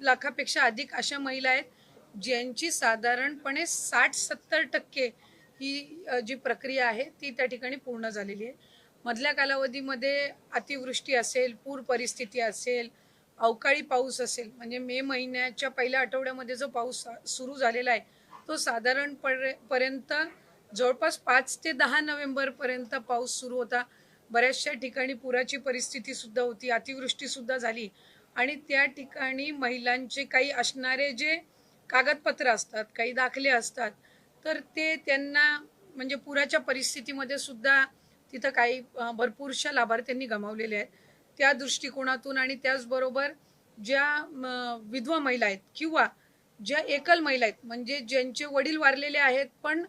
लाखापेक्षा अधिक अशा महिला आहेत ज्यांची साधारणपणे साठ सत्तर टक्के ही जी प्रक्रिया आहे ती त्या ठिकाणी पूर्ण झालेली आहे. मधल्या कालावधीमध्ये अतिवृष्टी असेल पूर परिस्थिती असेल अवकाळी पाऊस असेल म्हणजे मे महिन्याच्या पहिल्या आठवड्यामध्ये जो पाऊस सुरू झालेला आहे तो साधारण पर्यंत जवळपास पाच ते दहा नोव्हेंबरपर्यंत पाऊस सुरू होता. बऱ्याचशा ठिकाणी पुराची परिस्थिती सुद्धा होती अतिवृष्टी सुद्धा झाली. आणि त्या ठिकाणी महिलांचे काही असणारे जे कागदपत्र असतात काही दाखले असतात तर ते त्यांना म्हणजे पुराच्या परिस्थितीमध्ये सुद्धा तिथं काही भरपूरशा लाभार्थ्यांनी गमावलेले आहेत. त्या दृष्टिकोनातून आणि त्याचबरोबर ज्या म, विधवा महिला आहेत किंवा ज्या एकल महिला आहेत म्हणजे ज्यांचे वडील वारलेले आहेत पण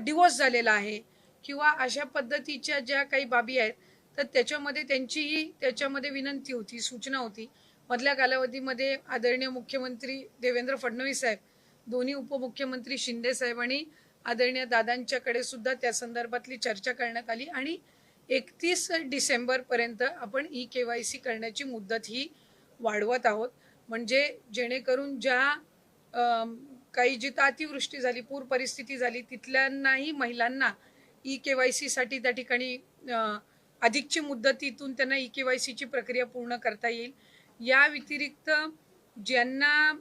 डिवोर्स झालेला आहे किंवा अशा पद्धतीच्या ज्या काही बाबी आहेत तर त्याच्यामध्ये त्यांचीही त्याच्यामध्ये विनंती होती सूचना होती. मधल्या कालावधीमध्ये आदरणीय मुख्यमंत्री देवेंद्र फडणवीस साहेब दोन्ही उपमुख्यमंत्री शिंदे साहेब आणि आदरणीय दादांच्याकडे सुद्धा त्या संदर्भातली चर्चा करण्यात आली आणि एकतीस डिसेंबरपर्यंत आपण ई के वाय सी करण्याची मुदत ही वाढवत आहोत. म्हणजे जेणेकरून ज्या काही जिथं अतिवृष्टी झाली पूर परिस्थिती झाली तिथल्यांनाही महिलांना ई के वाय सीसाठी त्या ठिकाणी अधिकची मुदतीतून त्यांना ई के वाय सीची प्रक्रिया पूर्ण करता येईल. या व्यतिरिक्त ज्यांना